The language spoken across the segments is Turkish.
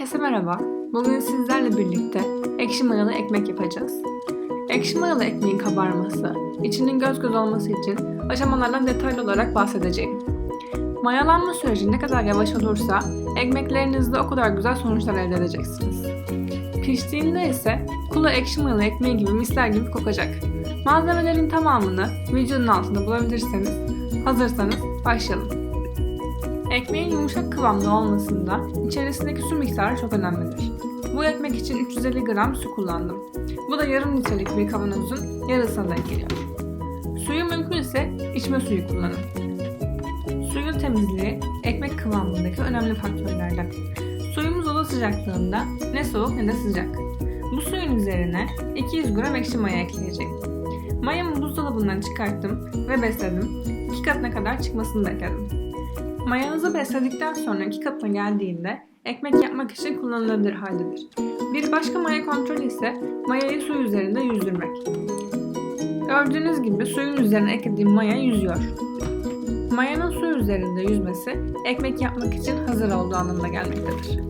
Herkese merhaba. Bugün sizlerle birlikte ekşi mayalı ekmek yapacağız. Ekşi mayalı ekmeğin kabarması, içinin göz göz olması için aşamalardan detaylı olarak bahsedeceğim. Mayalanma süreci ne kadar yavaş olursa ekmeklerinizde o kadar güzel sonuçlar elde edeceksiniz. Piştiğinde ise kula ekşi mayalı ekmeği gibi misler gibi kokacak. Malzemelerin tamamını videonun altında bulabilirseniz, hazırsanız başlayalım. Ekmeğin yumuşak kıvamda olmasında içerisindeki su miktarı çok önemlidir. Bu ekmek için 350 gram su kullandım. Bu da yarım litrelik bir kavanozun yarısına denk geliyor. Suyu mümkünse içme suyu kullanın. Suyun temizliği ekmek kıvamındaki önemli faktörlerden. Suyumuz oda sıcaklığında ne soğuk ne de sıcak. Bu suyun üzerine 200 gram ekşi maya ekleyeceğim. Mayamı buzdolabından çıkarttım ve besledim. İki katına kadar çıkmasını bekledim. Mayanızı besledikten sonra iki geldiğinde ekmek yapmak için kullanılabilir haldedir. Bir başka maya kontrolü ise mayayı su üzerinde yüzdürmek. Gördüğünüz gibi suyun üzerine eklediğim maya yüzüyor. Mayanın su üzerinde yüzmesi ekmek yapmak için hazır olduğu anlamına gelmektedir.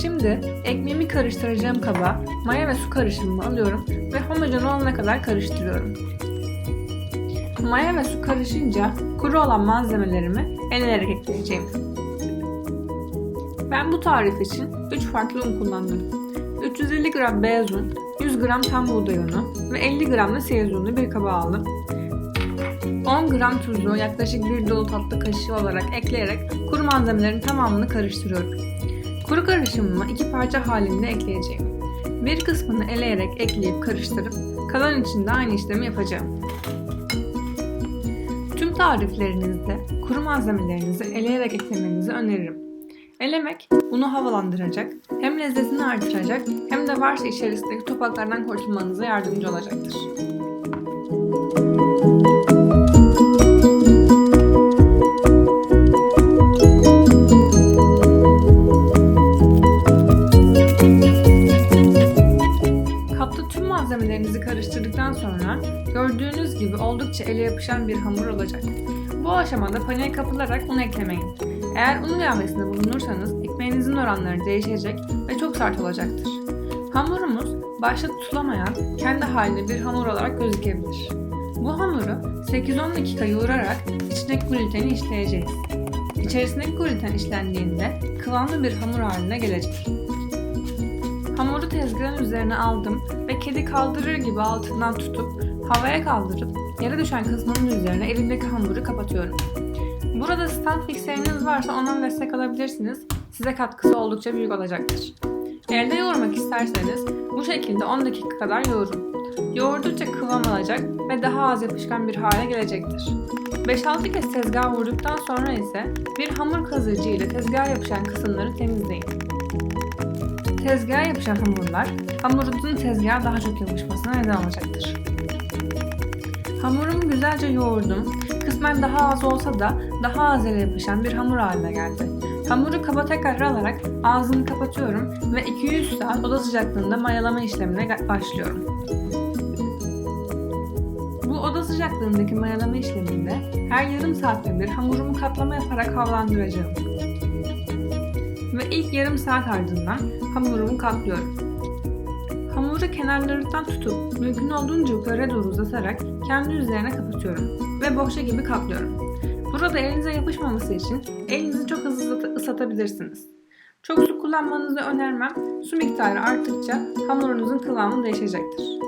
Şimdi ekmeğimi karıştıracağım kaba maya ve su karışımımı alıyorum ve homojen olana kadar karıştırıyorum. Maya ve su karışınca kuru olan malzemelerimi eleyerek ekleyeceğim. Ben bu tarif için 3 farklı un kullandım. 350 gram beyaz un, 100 gram tam buğday unu ve 50 gram da siyez unu bir kaba aldım. 10 gram tuzu yaklaşık 1 dolu tatlı kaşığı olarak ekleyerek kuru malzemelerin tamamını karıştırıyorum. Kuru karışımımı iki parça halinde ekleyeceğim. Bir kısmını eleyerek ekleyip karıştırıp kalan için de aynı işlemi yapacağım. Tariflerinizde kuru malzemelerinizi eleyerek eklemenizi öneririm. Elemek bunu havalandıracak, hem lezzetini artıracak hem de varsa içerisindeki topaklardan kurtulmanıza yardımcı olacaktır. Oldukça ele yapışan bir hamur olacak. Bu aşamada paniğe kapılarak un eklemeyin. Eğer un ilavesinde bulunursanız ekmeğinizin oranları değişecek ve çok sert olacaktır. Hamurumuz başta tutulamayan kendi halinde bir hamur olarak gözükebilir. Bu hamuru 8-10 dakika yoğurarak içindeki gluteni işleyeceğiz. İçerisindeki gluten işlendiğinde kıvamlı bir hamur haline gelecek. Hamuru tezgahın üzerine aldım ve kedi kaldırır gibi altından tutup havaya kaldırıp yere düşen kısmının üzerine elimdeki hamuru kapatıyorum. Burada stand mikseriniz varsa ondan destek alabilirsiniz. Size katkısı oldukça büyük olacaktır. Elde yoğurmak isterseniz bu şekilde 10 dakika kadar yoğurun. Yoğurdukça kıvam alacak ve daha az yapışkan bir hale gelecektir. 5-6 kez tezgah vurduktan sonra ise bir hamur kazıcı ile tezgaha yapışan kısımları temizleyin. Tezgaha yapışan hamurlar hamurunuzun tezgaha daha çok yapışmasına neden olacaktır. Hamurumu güzelce yoğurdum. Kısmen daha az olsa da daha az ele yapışan bir hamur haline geldi. Hamuru kaba tekrar alarak ağzını kapatıyorum ve 200 saat oda sıcaklığında mayalama işlemine başlıyorum. Bu oda sıcaklığındaki mayalama işleminde her yarım saatte bir hamurumu katlama yaparak havalandıracağım. Ve ilk yarım saat ardından hamurumu katlıyorum. Hamuru kenarlarından tutup mümkün olduğunca yukarıya doğru uzatarak kendi üzerine kapatıyorum ve bohça gibi katlıyorum. Burada elinize yapışmaması için elinizi çok hızlı ıslatabilirsiniz. Çok su kullanmanızı önermem. Su miktarı arttıkça hamurunuzun kıvamı değişecektir.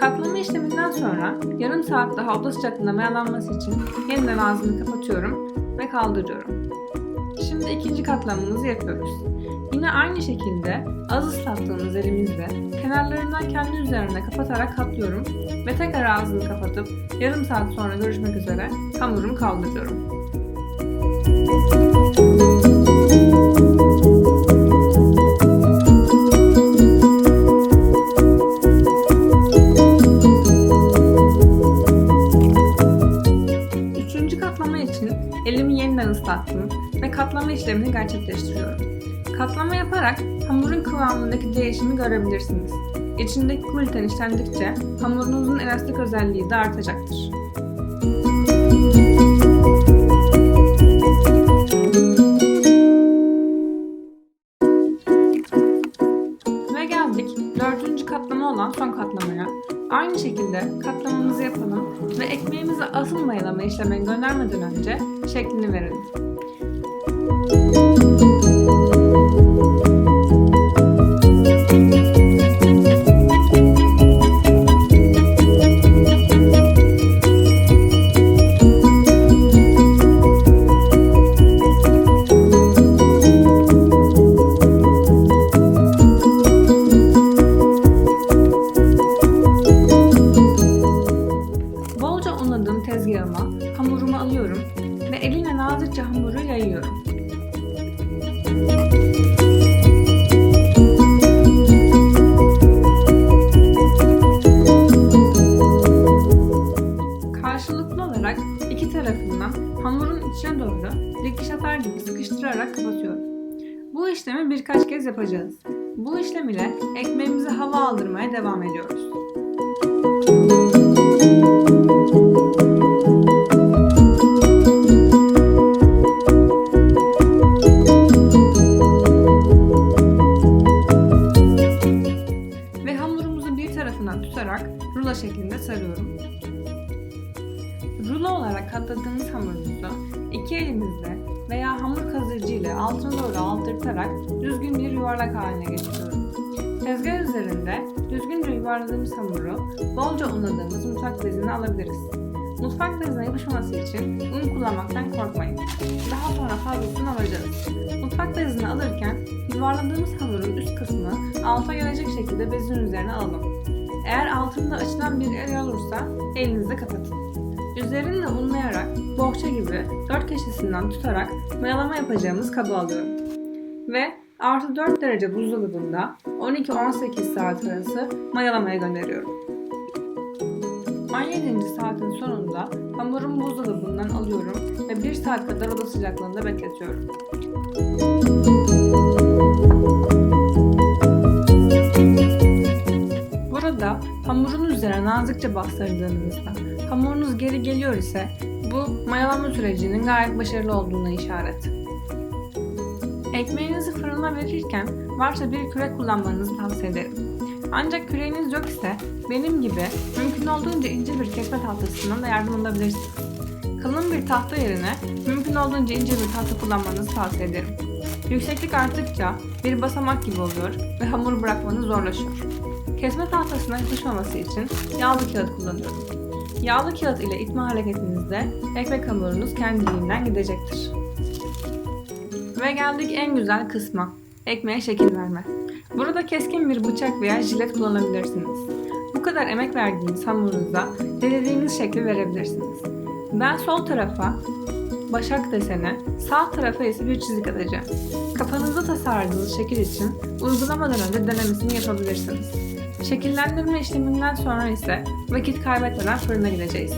Katlama işleminden sonra yarım saat daha oda sıcaklığında mayalanması için yeniden ağzını kapatıyorum ve kaldırıyorum. Şimdi ikinci katlamamızı yapıyoruz. Yine aynı şekilde az ıslattığımız elimizle kenarlarından kendi üzerine kapatarak katlıyorum ve tekrar ağzını kapatıp yarım saat sonra görüşmek üzere hamurumu kaldırıyorum. Üçüncü katlama için elimi yeniden ıslattım ve katlama işlemini gerçekleştiriyorum. Katlama yaparak hamurun kıvamındaki değişimi görebilirsiniz. İçindeki gluten işlendikçe hamurunuzun elastik özelliği de artacaktır. dördüncü katlama olan son katlamaya aynı şekilde katlamamızı yapalım ve ekmeğimizi asıl mayalama işlemine göndermeden önce şeklini verelim. Bolca alıyorum ve elimle nazikçe hamuru yayıyorum. Karşılıklı olarak iki tarafından hamurun içine doğru dikiş atar gibi sıkıştırarak kapatıyorum. Bu işlemi birkaç kez yapacağız. Bu işlem ile ekmeğimizi hava aldırmaya devam ediyoruz. ve tutarak rulo şeklinde sarıyorum. Rulo olarak katladığımız hamurunuzu iki elimizle veya hamur kazıcı ile altına doğru aldırtarak düzgün bir yuvarlak haline getiriyorum. Tezgah üzerinde düzgünce yuvarladığımız hamuru bolca unladığımız mutfak bezine alabiliriz. Mutfak bezine yapışmaması için un kullanmaktan korkmayın. Daha sonra fazlasını alacağız. Mutfak bezini alırken yuvarladığımız hamurun üst kısmı alta gelecek şekilde bezin üzerine alalım. Eğer altında açılan bir yer olursa elinizle kapatın. Üzerini de unlayarak bohça gibi dört köşesinden tutarak mayalama yapacağımız kabı alıyorum. Ve artı 4 derece buzdolabında 12-18 saat arası mayalamaya gönderiyorum. 17. saatin sonunda hamurumu buzdolabından alıyorum ve 1 saat kadar oda sıcaklığında bekletiyorum. Burada nazikçe bastırdığınızda hamurunuz geri geliyor ise bu mayalama sürecinin gayet başarılı olduğuna işaret. Ekmeğinizi fırına verirken varsa bir kürek kullanmanızı tavsiye ederim. Ancak küreğiniz yok ise benim gibi mümkün olduğunca ince bir kesme tahtasından da yardım alabilirsiniz. Kalın bir tahta yerine mümkün olduğunca ince bir tahta kullanmanızı tavsiye ederim. Yükseklik arttıkça bir basamak gibi oluyor ve hamur bırakmanız zorlaşıyor. Kesme tahtasına yapışmaması için yağlı kağıt kullanıyorum. Yağlı kağıt ile itme hareketinizde ekmek hamurunuz kendiliğinden gidecektir. Ve geldik en güzel kısma. Ekmeğe şekil verme. Burada keskin bir bıçak veya jilet kullanabilirsiniz. Bu kadar emek verdiğiniz hamurunuza dilediğiniz şekli verebilirsiniz. Ben sol tarafa başak desene, sağ tarafa ise bir çizik atacağım. Kafanızda tasarladığınız şekil için uygulamadan önce denemesini yapabilirsiniz. Şekillendirme işleminden sonra ise vakit kaybetmeden fırına gideceğiz.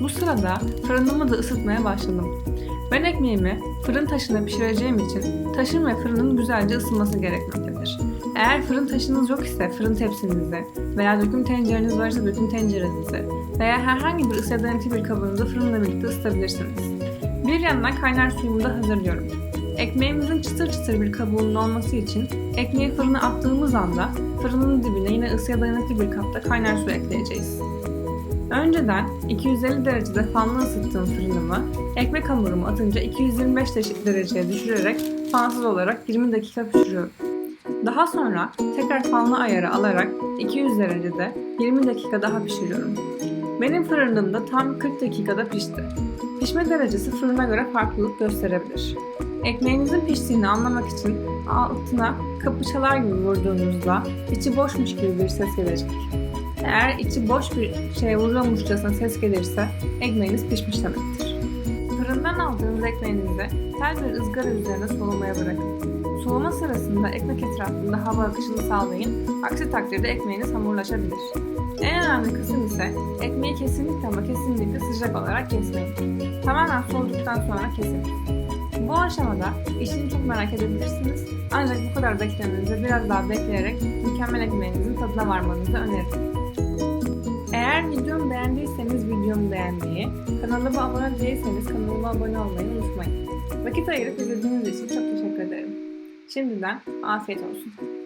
Bu sırada fırınımı da ısıtmaya başladım. Ben ekmeğimi fırın taşına pişireceğim için taşın ve fırının güzelce ısınması gerekmektedir. Eğer fırın taşınız yok ise fırın tepsinizi veya döküm tencereniz varsa döküm tencerenizi veya herhangi bir ısı dayanıklı bir kabınızı fırınla birlikte ısıtabilirsiniz. Bir yandan kaynar suyumu da hazırlıyorum. Ekmeğimizin çıtır çıtır bir kabuğunun olması için ekmeği fırına attığımız anda fırının dibine yine ısıya dayanıklı bir kapta kaynar su ekleyeceğiz. Önceden 250 derecede fanlı ısıttığım fırınımı ekmek hamurumu atınca 225 dereceye düşürerek fansız olarak 20 dakika pişiriyorum. Daha sonra tekrar fanlı ayarı alarak 200 derecede 20 dakika daha pişiriyorum. Benim fırınımda tam 40 dakikada pişti. Pişme derecesi fırına göre farklılık gösterebilir. Ekmeğinizin piştiğini anlamak için altına kapı çalar gibi vurduğunuzda içi boşmuş gibi bir ses gelecek. Eğer içi boş bir şeye vuruyormuşçasına ses gelirse ekmeğiniz pişmiş demektir. Fırından aldığınız ekmeğinizi tel bir ızgara üzerine soğumaya bırakın. Soğuma sırasında ekmek etrafında hava akışını sağlayın, aksi takdirde ekmeğiniz hamurlaşabilir. En önemli kısım ise ekmeği kesinlikle ama kesinlikle sıcak olarak kesmeyin. Tamamen soğuduktan sonra kesin. Bu aşamada işini çok merak edebilirsiniz ancak bu kadar beklemenizi biraz daha bekleyerek mükemmel ekmeğinizin tadına varmanızı öneririm. Eğer videomu beğendiyseniz videomu beğenmeyi, kanalıma abone değilseniz kanalıma abone olmayı unutmayın. Vakit ayırıp izlediğiniz için çok teşekkür ederim. Şimdiden afiyet olsun.